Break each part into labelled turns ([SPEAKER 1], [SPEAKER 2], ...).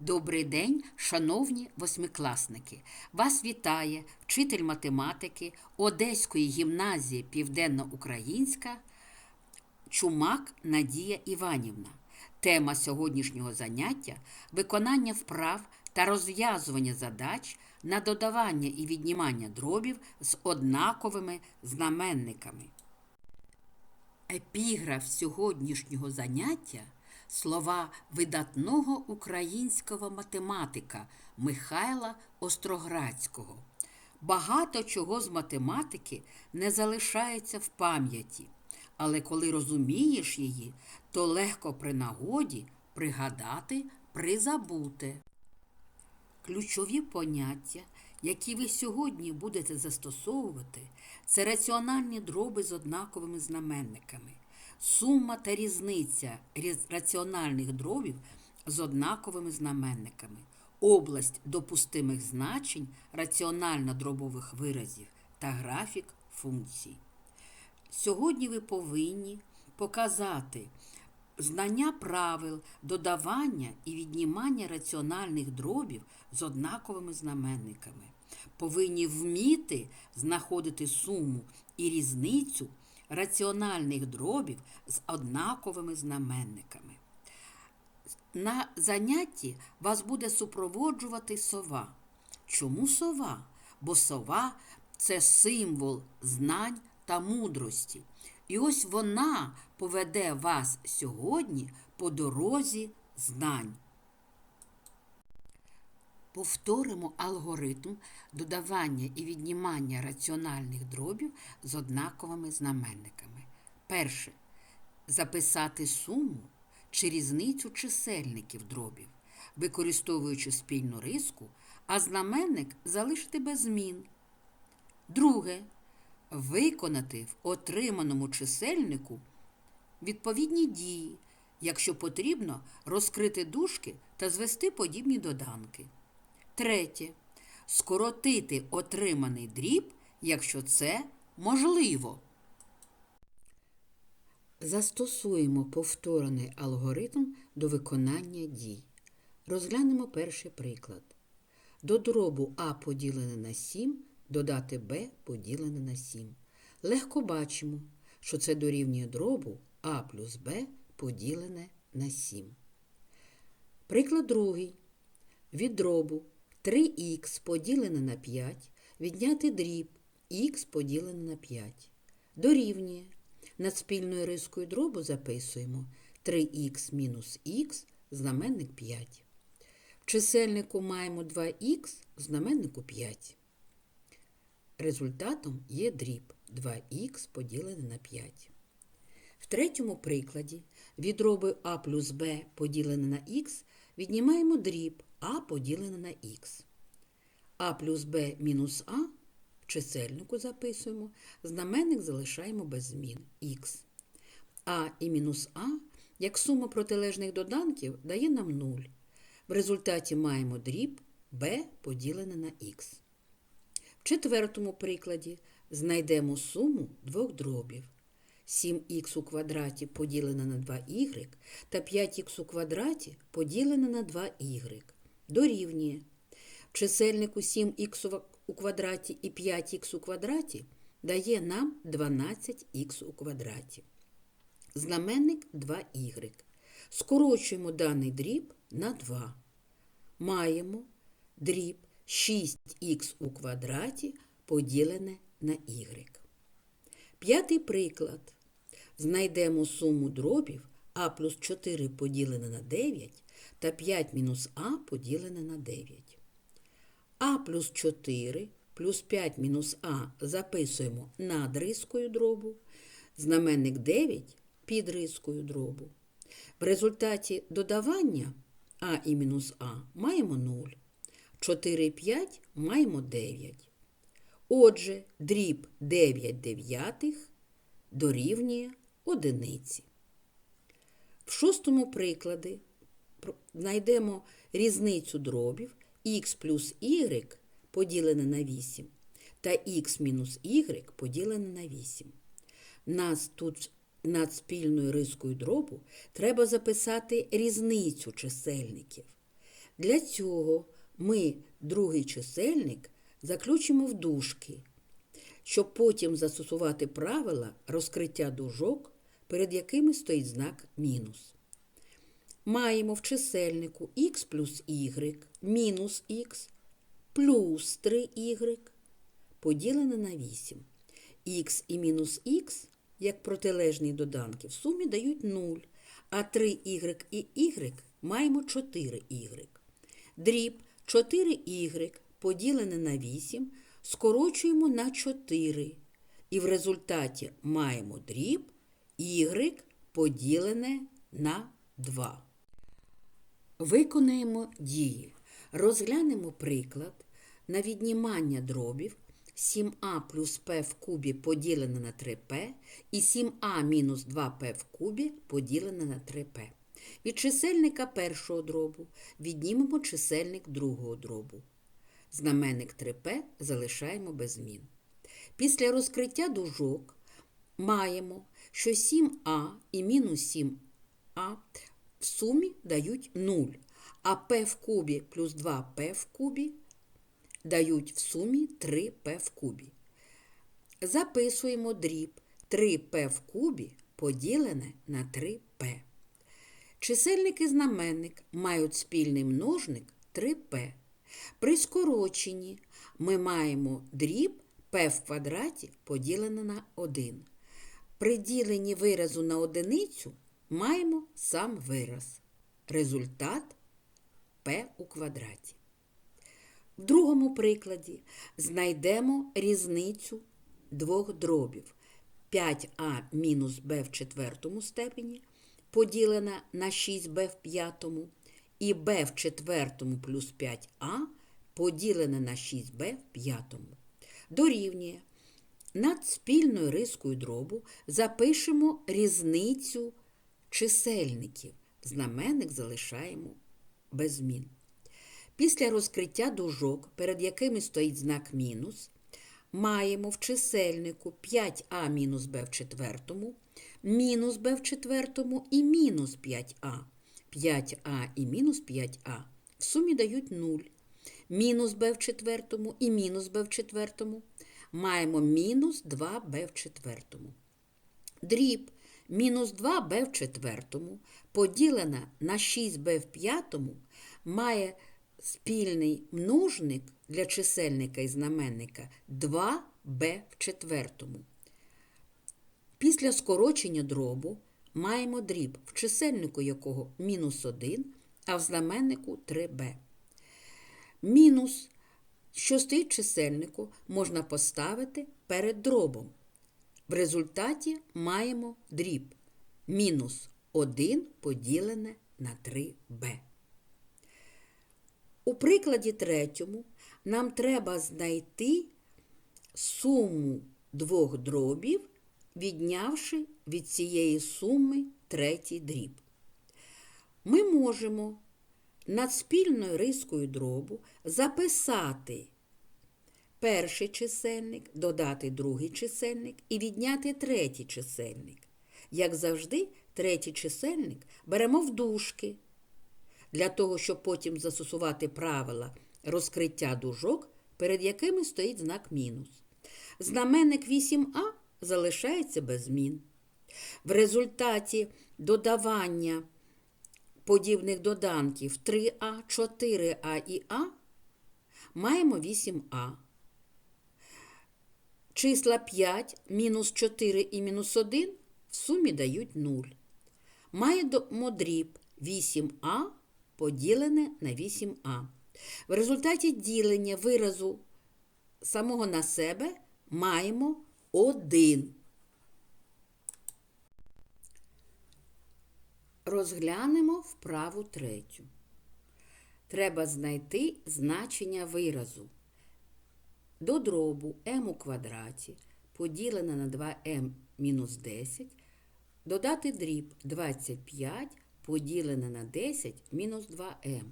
[SPEAKER 1] Добрий день, шановні восьмикласники! Вас вітає вчитель математики Одеської гімназії Південно-Українська Чумак Надія Іванівна. Тема сьогоднішнього заняття виконання вправ та розв'язування задач на додавання і віднімання дробів з однаковими знаменниками. Епіграф сьогоднішнього заняття слова видатного українського математика Михайла Остроградського. Багато чого з математики не залишається в пам'яті, але коли розумієш її, то легко при нагоді пригадати, призабути. Ключові поняття, які ви сьогодні будете застосовувати, це раціональні дроби з однаковими знаменниками, сума та різниця раціональних дробів з однаковими знаменниками, область допустимих значень раціонально-дробових виразів та графік функцій. Сьогодні ви повинні показати знання правил додавання і віднімання раціональних дробів з однаковими знаменниками. Повинні вміти знаходити суму і різницю раціональних дробів з однаковими знаменниками. На занятті вас буде супроводжувати сова. Чому сова? Бо сова це символ знань та мудрості. І ось вона поведе вас сьогодні по дорозі знань. Повторимо алгоритм додавання і віднімання раціональних дробів з однаковими знаменниками. Перше. Записати суму чи різницю чисельників дробів, використовуючи спільну риску, а знаменник залишити без змін. Друге. Виконати в отриманому чисельнику відповідні дії, якщо потрібно, розкрити дужки та звести подібні доданки. Третє. Скоротити отриманий дріб, якщо це можливо. Застосуємо повторений алгоритм до виконання дій. Розглянемо перший приклад. До дробу А поділене на 7 додати b поділене на 7. Легко бачимо, що це дорівнює дробу а плюс b поділене на 7. Приклад другий. Від дробу 3х поділене на 5 відняти дріб х поділене на 5. Дорівнює. Над спільною рискою дробу записуємо 3х мінус х знаменник 5. В чисельнику маємо 2х, в знаменнику 5. Результатом є дріб 2х поділене на 5. В третьому прикладі від дроби а плюс b поділене на х віднімаємо дріб а поділене на х. а плюс b мінус а в чисельнику записуємо, знаменник залишаємо без змін х. а і мінус а, як сума протилежних доданків, дає нам 0. В результаті маємо дріб b поділене на х. В четвертому прикладі знайдемо суму двох дробів. 7х у квадраті поділене на 2y та 5х у квадраті поділене на 2y. Дорівнює. Чисельнику 7х у квадраті і 5х у квадраті дає нам 12х у квадраті. Знаменник 2y. Скорочуємо даний дріб на 2. Маємо дріб 6х у квадраті поділене на y. П'ятий приклад. Знайдемо суму дробів а плюс 4 поділене на 9 та 5 мінус а поділене на 9. а плюс 4 плюс 5 мінус а записуємо над рискою дробу, знаменник 9 під рискою дробу. В результаті додавання а і мінус а маємо 0. 4 і 5 маємо 9. Отже, дріб 9 дев'ятих дорівнює одиниці. В шостому прикладі знайдемо різницю дробів х плюс y поділене на 8 та х мінус y поділене на 8. Нас тут над спільною рискою дробу треба записати різницю чисельників. Для цього ми другий чисельник заключимо в дужки, щоб потім застосувати правила розкриття дужок, перед якими стоїть знак мінус. Маємо в чисельнику х плюс y мінус х плюс 3y поділене на 8. Х і мінус х, як протилежні доданки, в сумі дають 0, а 3y і y маємо 4y. Дріб 4y поділене на 8 скорочуємо на 4. І в результаті маємо дріб y поділене на 2. Виконаємо дії. Розглянемо приклад на віднімання дробів 7а плюс p в кубі поділене на 3p і 7а мінус 2p в кубі поділене на 3p. Від чисельника першого дробу віднімемо чисельник другого дробу. Знаменник 3p залишаємо без змін. Після розкриття дужок маємо, що 7а і мінус 7а в сумі дають 0, а p в кубі плюс 2p в кубі дають в сумі 3p в кубі. Записуємо дріб 3p в кубі поділене на 3p. Чисельник і знаменник мають спільний множник 3p. При скороченні ми маємо дріб p в квадраті поділене на 1. При діленні виразу на одиницю маємо сам вираз. Результат p у квадраті. В другому прикладі знайдемо різницю двох дробів 5а мінус b в четвертому степені поділена на 6b в п'ятому і b в четвертому плюс 5а поділене на 6b в п'ятому. Дорівнює. Над спільною рискою дробу запишемо різницю чисельників. Знаменник залишаємо без змін. Після розкриття дужок, перед якими стоїть знак мінус, маємо в чисельнику 5а мінус b в четвертому, мінус b в четвертому і мінус 5а. 5а і мінус 5а в сумі дають 0. Мінус b в четвертому і мінус b в четвертому маємо мінус 2b в четвертому. Дріб мінус 2b в четвертому поділена на 6b в п'ятому має спільний множник для чисельника і знаменника 2b в четвертому. Після скорочення дробу маємо дріб, в чисельнику якого мінус 1, а в знаменнику 3b. Мінус, що стоїть чисельнику, можна поставити перед дробом. В результаті маємо дріб мінус 1 поділене на 3b. У прикладі третьому нам треба знайти суму двох дробів, віднявши від цієї суми третій дріб. Ми можемо над спільною рискою дробу записати перший чисельник, додати другий чисельник і відняти третій чисельник. Як завжди, третій чисельник беремо в дужки для того, щоб потім застосувати правила розкриття дужок, перед якими стоїть знак мінус. Знаменник 8а залишається без змін. В результаті додавання подібних доданків 3а, 4а і а маємо 8а. Числа 5, мінус 4 і мінус 1 в сумі дають 0. Маємо дріб 8а поділене на 8а. В результаті ділення виразу самого на себе маємо 1. Розглянемо вправу третю. Треба знайти значення виразу. До дробу m у квадраті поділене на 2m мінус 10, додати дріб 25 поділене на 10 мінус 2m,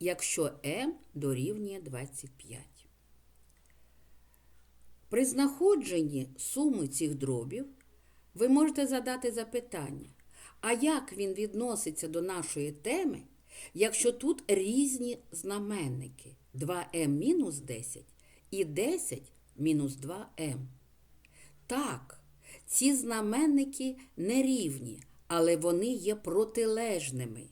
[SPEAKER 1] якщо m дорівнює 25. При знаходженні суми цих дробів ви можете задати запитання, а як він відноситься до нашої теми, якщо тут різні знаменники 2m мінус 10 і 10 мінус 2m? Так, ці знаменники нерівні, але вони є протилежними.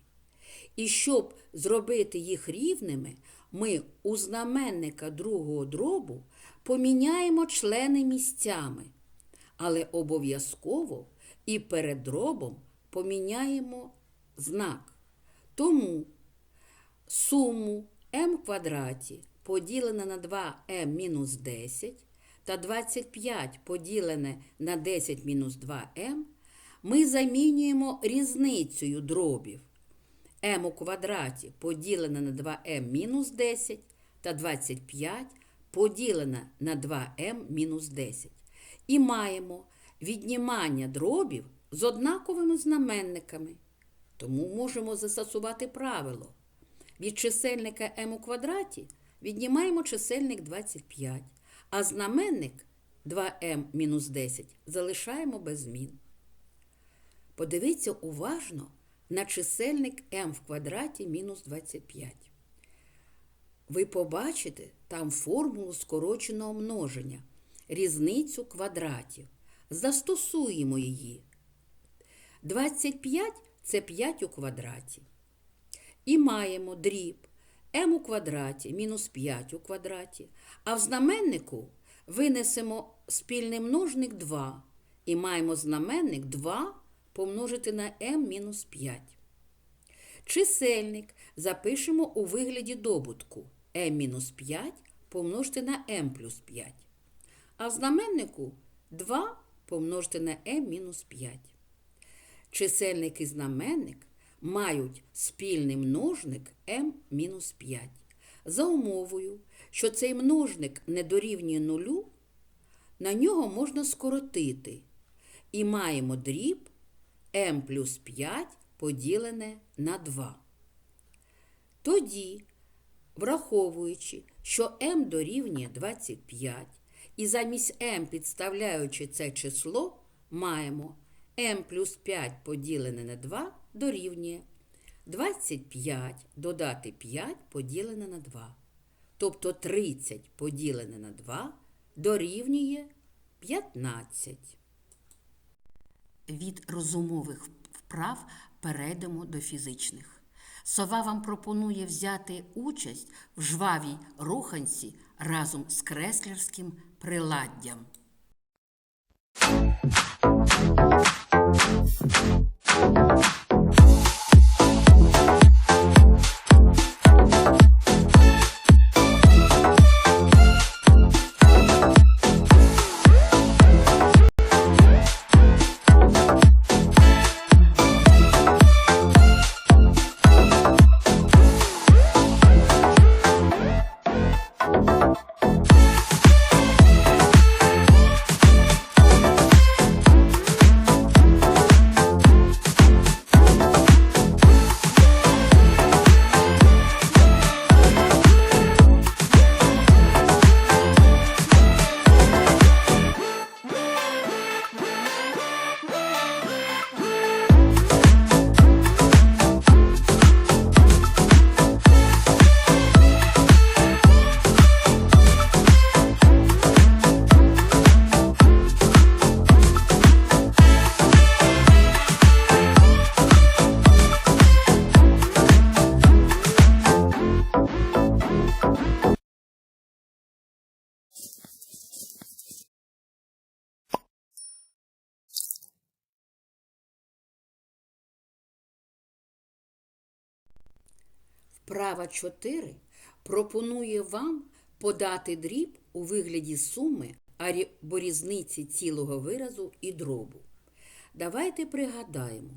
[SPEAKER 1] І щоб зробити їх рівними, ми у знаменника другого дробу поміняємо члени місцями, але обов'язково і перед дробом поміняємо знак. Тому суму m квадраті поділене на 2m мінус 10 та 25 поділене на 10 мінус 2m ми замінюємо різницею дробів m у квадраті поділене на 2m мінус 10 та 25 поділене на 2m мінус 10. І маємо віднімання дробів з однаковими знаменниками. Тому можемо застосувати правило. Від чисельника m у квадраті віднімаємо чисельник 25, а знаменник 2m мінус 10 залишаємо без змін. Подивіться уважно на чисельник m в квадраті мінус 25. Ви побачите там формулу скороченого множення, різницю квадратів. Застосуємо її. 25 це 5 у квадраті. І маємо дріб m у квадраті мінус 5 у квадраті. А в знаменнику винесемо спільний множник 2 і маємо знаменник 2 помножити на m мінус 5. Чисельник запишемо у вигляді добутку m мінус 5 помножити на m плюс 5. А в знаменнику 2 помножити на m мінус 5. Чисельник і знаменник мають спільний множник m-5 За умовою, що цей множник не дорівнює нулю, на нього можна скоротити. І маємо дріб m плюс 5 поділене на 2. Тоді, враховуючи, що m дорівнює 25, і замість m підставляючи це число, маємо m плюс 5 поділене на 2 дорівнює 25 додати 5 поділене на 2. Тобто 30 поділене на 2 дорівнює 15. Від розумових вправ перейдемо до фізичних. Сова вам пропонує взяти участь в жвавій руханці разом з креслярським приладдям. Вправа 4 пропонує вам подати дріб у вигляді суми або різниці цілого виразу і дробу. Давайте пригадаємо,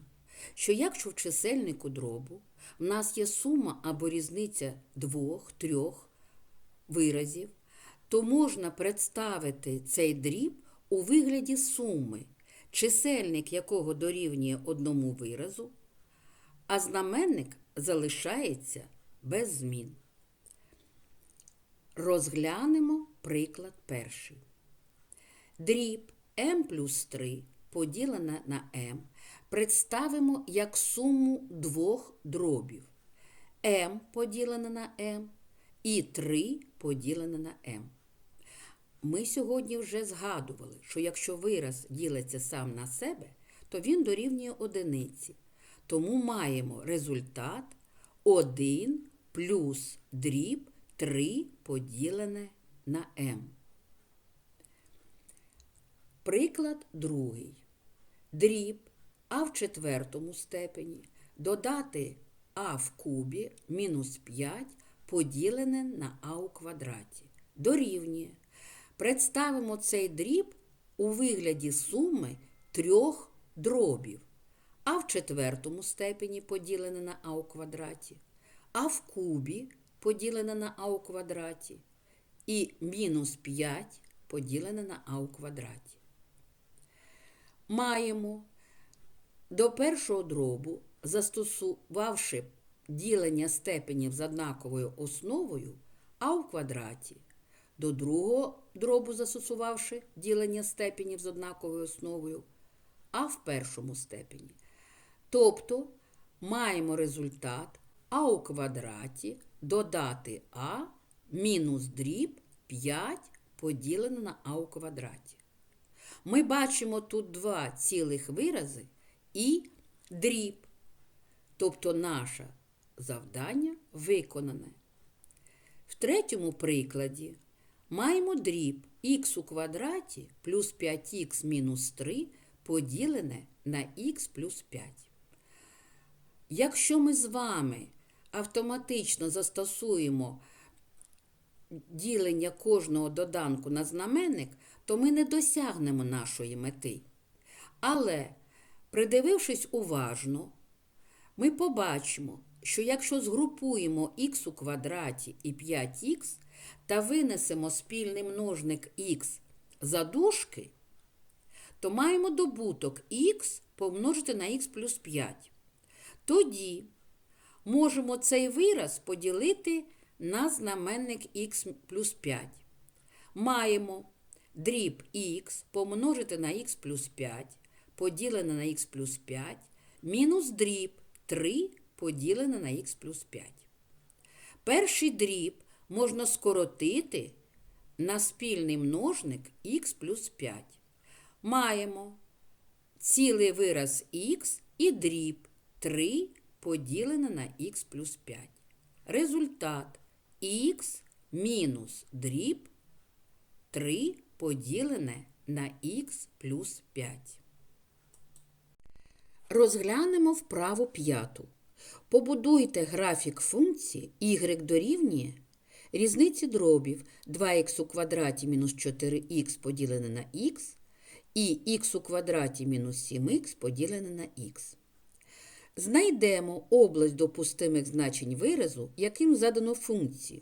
[SPEAKER 1] що якщо в чисельнику дробу в нас є сума або різниця двох, трьох виразів, то можна представити цей дріб у вигляді суми, чисельник якого дорівнює одному виразу, а знаменник залишається без змін. Розглянемо приклад перший. Дріб m плюс 3 поділене на m представимо як суму двох дробів m поділене на m і 3 поділене на m. Ми сьогодні вже згадували, що якщо вираз ділиться сам на себе, то він дорівнює одиниці. Тому маємо результат 1 плюс дріб 3 поділене на m. Приклад другий. Дріб а в четвертому степені додати а в кубі мінус 5 поділене на а у квадраті. Дорівнює. Представимо цей дріб у вигляді суми трьох дробів. А в четвертому степені поділене на а у квадраті, а в кубі поділене на а у квадраті і мінус 5 поділене на а у квадраті. Маємо до першого дробу, застосувавши ділення степенів з однаковою основою а у квадраті, до другого дробу застосувавши ділення степенів з однаковою основою, а в першому степені. Тобто маємо результат а у квадраті додати а мінус дріб 5 поділене на а у квадраті. Ми бачимо тут два цілих вирази і дріб. Тобто наше завдання виконане. В третьому прикладі маємо дріб х у квадраті плюс 5х мінус 3 поділене на х плюс 5. Якщо ми з вами автоматично застосуємо ділення кожного доданку на знаменник, то ми не досягнемо нашої мети. Але, придивившись уважно, ми побачимо, що якщо згрупуємо х у квадраті і 5х та винесемо спільний множник х за дужки, то маємо добуток х помножити на х плюс 5. Тоді можемо цей вираз поділити на знаменник х плюс 5. Маємо дріб х помножити на х плюс 5, поділене на х плюс 5, мінус дріб 3 поділене на х плюс 5. Перший дріб можна скоротити на спільний множник х плюс 5. Маємо цілий вираз х і дріб 3 поділене на х плюс 5. Результат х мінус дріб 3 поділене на х плюс 5. Розглянемо вправу п'яту. Побудуйте графік функції y дорівнює різниці дробів 2х у квадраті мінус 4х поділене на х і х у квадраті мінус 7х поділене на х. Знайдемо область допустимих значень виразу, яким задано функцію.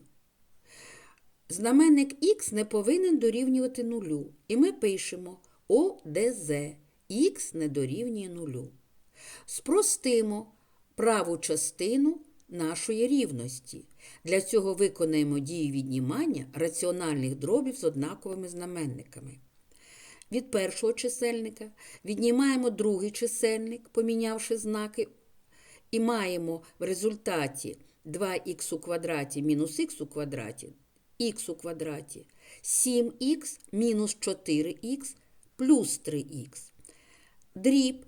[SPEAKER 1] Знаменник х не повинен дорівнювати нулю, і ми пишемо ОДЗ х не дорівнює нулю. Спростимо праву частину нашої рівності. Для цього виконаємо дію віднімання раціональних дробів з однаковими знаменниками. Від першого чисельника віднімаємо другий чисельник, помінявши знаки, і маємо в результаті 2х у квадраті мінус х у квадраті, х у квадраті, 7х мінус 4х плюс 3х. Дріб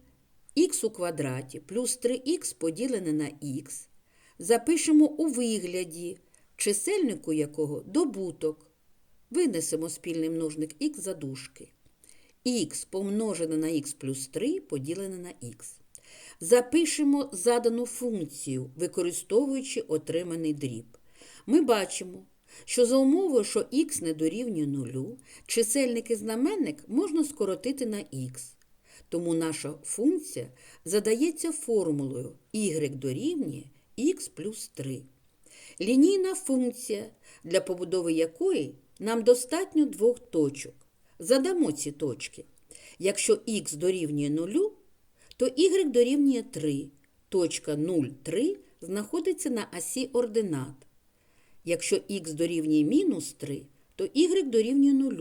[SPEAKER 1] х у квадраті плюс 3х поділене на х. Запишемо у вигляді, чисельнику якого добуток. Винесемо спільний множник х за дужки. х помножене на х плюс 3 поділене на х. Запишемо задану функцію, використовуючи отриманий дріб. Ми бачимо, що за умовою, що х не дорівнює нулю, чисельник і знаменник можна скоротити на х. Тому наша функція задається формулою y дорівнює х плюс 3. Лінійна функція, для побудови якої нам достатньо двох точок. Задамо ці точки. Якщо х дорівнює 0, то y дорівнює 3. Точка 0, 3 знаходиться на осі ординат. Якщо х дорівнює мінус 3, то y дорівнює 0.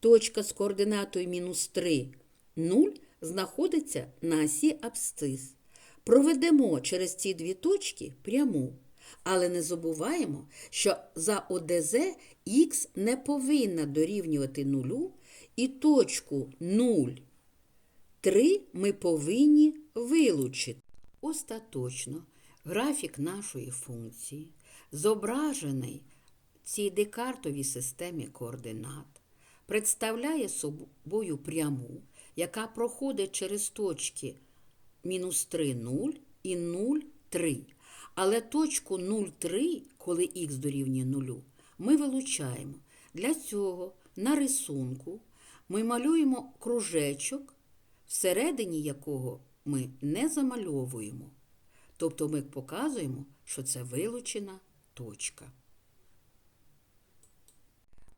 [SPEAKER 1] Точка з координатою мінус 3, 0 знаходиться на осі абсцис. Проведемо через ці дві точки пряму. Але не забуваємо, що за ОДЗ х не повинна дорівнювати нулю і точку 0, 3 ми повинні вилучити. Остаточно графік нашої функції зображений цій декартовій системі координат представляє собою пряму, яка проходить через точки мінус 3, 0 і 0, 3. Але точку 0,3, коли х дорівнює 0, ми вилучаємо. Для цього на рисунку ми малюємо кружечок, всередині якого ми не замальовуємо. Тобто ми показуємо, що це вилучена точка.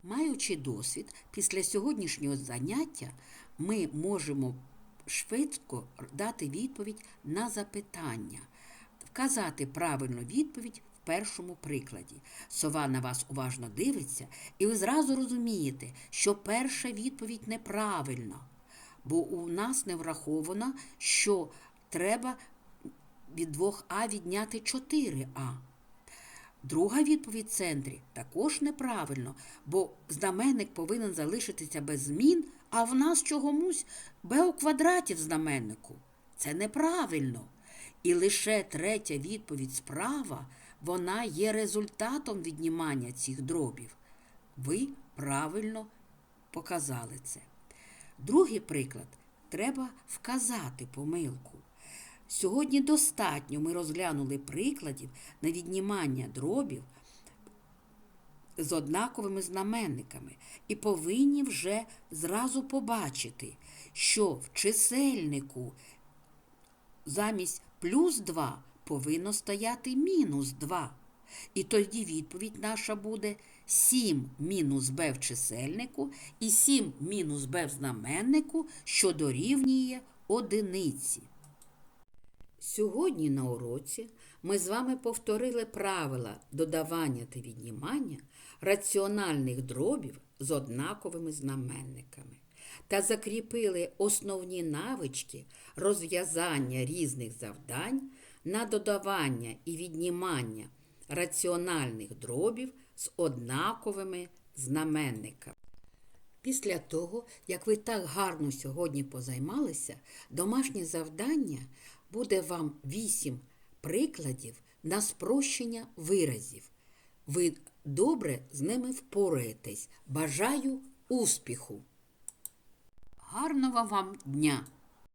[SPEAKER 1] Маючи досвід, після сьогоднішнього заняття ми можемо швидко дати відповідь на запитання, вказати правильну відповідь в першому прикладі. Сова на вас уважно дивиться, і ви зразу розумієте, що перша відповідь неправильна, бо у нас не враховано, що треба від 2а відняти 4а. Друга відповідь в центрі також неправильно, бо знаменник повинен залишитися без змін, а в нас чогомусь b у квадраті в знаменнику. Це неправильно. І лише третя відповідь справа, вона є результатом віднімання цих дробів. Ви правильно показали це. Другий приклад треба вказати помилку. Сьогодні достатньо ми розглянули прикладів на віднімання дробів з однаковими знаменниками і повинні вже зразу побачити, що в чисельнику замість плюс 2 повинно стояти мінус 2. І тоді відповідь наша буде 7 мінус b в чисельнику і 7 мінус b в знаменнику, що дорівнює одиниці. Сьогодні на уроці ми з вами повторили правила додавання та віднімання раціональних дробів з однаковими знаменниками та закріпили основні навички розв'язання різних завдань на додавання і віднімання раціональних дробів з однаковими знаменниками. Після того, як ви так гарно сьогодні позаймалися, домашнє завдання буде вам 8 прикладів на спрощення виразів. Ви добре з ними впораєтесь. Бажаю успіху! Гарного вам дня!